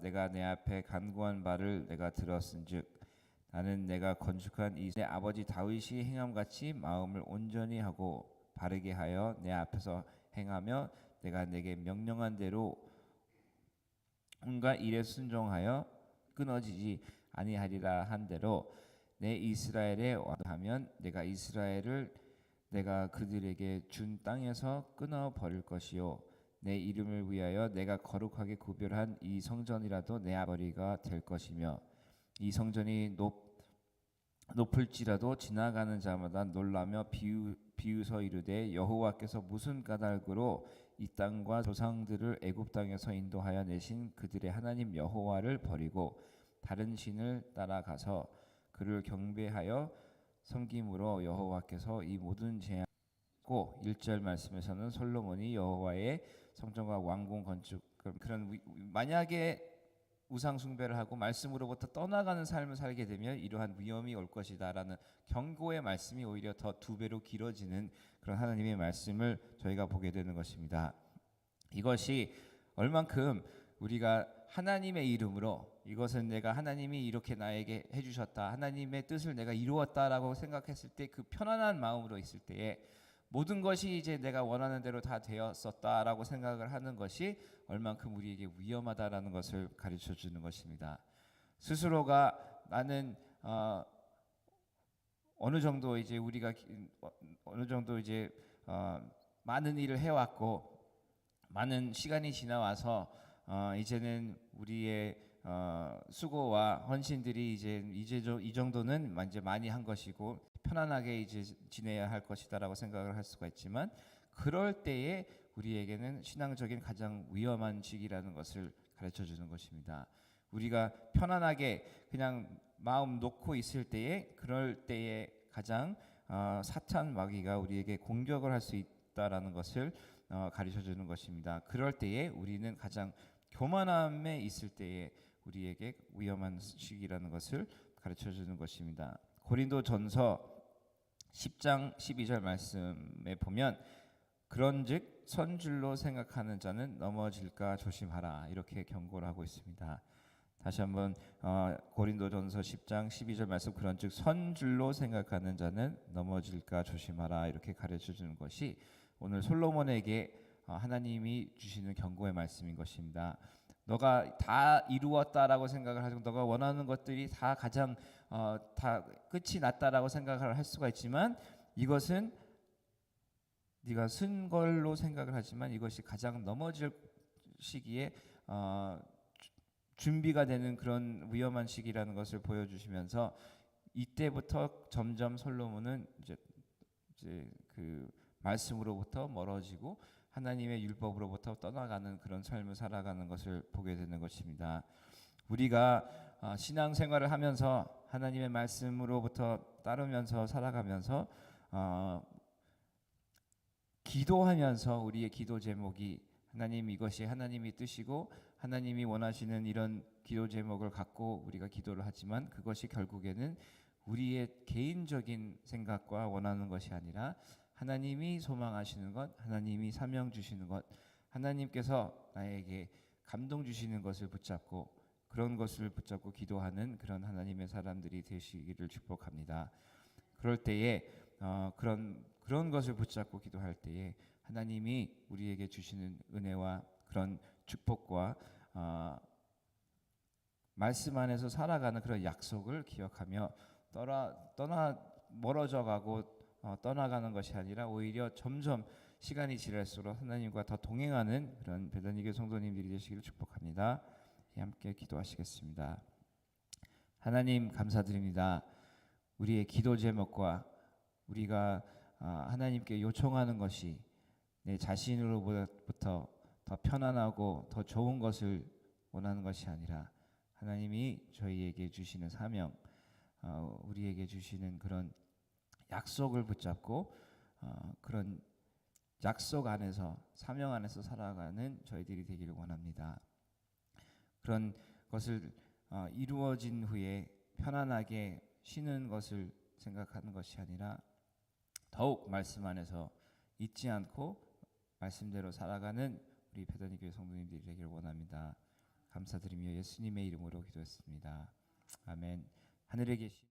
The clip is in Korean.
내가 내 앞에 간구한 바를 내가 들었은즉 나는 내가 건축한 이 내 아버지 다윗이 행함 같이 마음을 온전히 하고 바르게 하여 내 앞에서 행하며 내가 내게 명령한 대로 온갖 일에 순종하여 끊어지지 아니하리라 한 대로 내 이스라엘에 와하면 내가 이스라엘을 내가 그들에게 준 땅에서 끊어 버릴 것이요 내 이름을 위하여 내가 거룩하게 구별한 이 성전이라도 내 아버리가 될 것이며 이 성전이 높 높을지라도 지나가는 자마다 놀라며 비유, 비유서 이르되 여호와께서 무슨 까닭으로 이 땅과 조상들을 애굽 땅에서 인도하여 내신 그들의 하나님 여호와를 버리고 다른 신을 따라가서 그를 경배하여 섬김으로 여호와께서 이 모든 재앙 고 1절 말씀에서는 솔로몬이 여호와의 성전과 왕궁 건축 그런 위- 만약에 우상 숭배를 하고 말씀으로부터 떠나가는 삶을 살게 되면 이러한 위험이 올 것이다라는 경고의 말씀이 오히려 더 두 배로 길어지는 그런 하나님의 말씀을 저희가 보게 되는 것입니다. 이것이 얼만큼 우리가 하나님의 이름으로 이것은 내가 하나님이 이렇게 나에게 해주셨다 하나님의 뜻을 내가 이루었다라고 생각했을 때 그 편안한 마음으로 있을 때에 모든 것이 이제 내가 원하는 대로 다 되었었다라고 생각을 하는 것이 얼만큼 우리에게 위험하다라는 것을 가르쳐 주는 것입니다. 스스로가 나는 어, 어느 정도 이제 우리가 기- 어, 어느 정도 이제 어, 많은 일을 해왔고 많은 시간이 지나와서 어, 이제는 우리의 어, 수고와 헌신들이 이제 이제 저- 이 정도는 이제 많이 한 것이고 편안하게 이제 지내야 할 것이다라고 생각을 할 수가 있지만 그럴 때에 우리에게는 신앙적인 가장 위험한 시기라는 것을 가르쳐 주는 것입니다. 우리가 편안하게 그냥 마음 놓고 있을 때에 그럴 때에 가장 어, 사탄 마귀가 우리에게 공격을 할 수 있다라는 것을 어, 가르쳐 주는 것입니다. 그럴 때에 우리는 가장 교만함에 있을 때에 우리에게 위험한 시기라는 것을 가르쳐 주는 것입니다. 고린도 전서 10장 12절 말씀에 보면 그런즉 선줄로 생각하는 자는 넘어질까 조심하라 이렇게 경고를 하고 있습니다. 다시 한번 어, 고린도전서 10장 12절 말씀 그런즉 선줄로 생각하는 자는 넘어질까 조심하라 이렇게 가르쳐 주는 것이 오늘 솔로몬에게 어, 하나님이 주시는 경고의 말씀인 것입니다. 너가 다 이루었다라고 생각을 하고 너가 원하는 것들이 다 가장 어, 다 끝이 났다라고 생각을 할 수가 있지만 이것은 네가 쓴 걸로 생각을 하지만 이것이 가장 넘어질 시기에 어, 주- 준비가 되는 그런 위험한 시기라는 것을 보여주시면서 이때부터 점점 솔로몬은 이제 이제 그 말씀으로부터 멀어지고 하나님의 율법으로부터 떠나가는 그런 삶을 살아가는 것을 보게 되는 것입니다. 우리가 어, 신앙 생활을 하면서 하나님의 말씀으로부터 따르면서 살아가면서 어, 기도하면서 우리의 기도 제목이 하나님 이것이 하나님이 뜻이고 하나님이 원하시는 이런 기도 제목을 갖고 우리가 기도를 하지만 그것이 결국에는 우리의 개인적인 생각과 원하는 것이 아니라 하나님이 소망하시는 것, 하나님이 사명 주시는 것, 하나님께서 나에게 감동 주시는 것을 붙잡고 그런 것을 붙잡고 기도하는 그런 하나님의 사람들이 되시기를 축복합니다. 그럴 때에 어, 그런 그런 것을 붙잡고 기도할 때에 하나님이 우리에게 주시는 은혜와 그런 축복과 어, 말씀 안에서 살아가는 그런 약속을 기억하며 떠나 떠나 멀어져 가고 어, 떠나가는 것이 아니라 오히려 점점 시간이 지날수록 하나님과 더 동행하는 그런 베드니교 성도님들이 되시기를 축복합니다. 예, 함께 기도하시겠습니다. 하나님 감사드립니다. 우리의 기도 제목과 우리가 아, 하나님께 요청하는 것이 내 자신으로부터 더 편안하고 더 좋은 것을 원하는 것이 아니라 하나님이 저희에게 주시는 사명, 어, 우리에게 주시는 그런 약속을 붙잡고 어, 그런 약속 안에서 사명 안에서 살아가는 저희들이 되기를 원합니다. 그런 것을 어, 이루어진 후에 편안하게 쉬는 것을 생각하는 것이 아니라 더욱 말씀 안에서 잊지 않고 말씀대로 살아가는 우리 베드니 교회 성도님들이 되기를 원합니다. 감사드리며 예수님의 이름으로 기도했습니다. 아멘. 하늘에 계신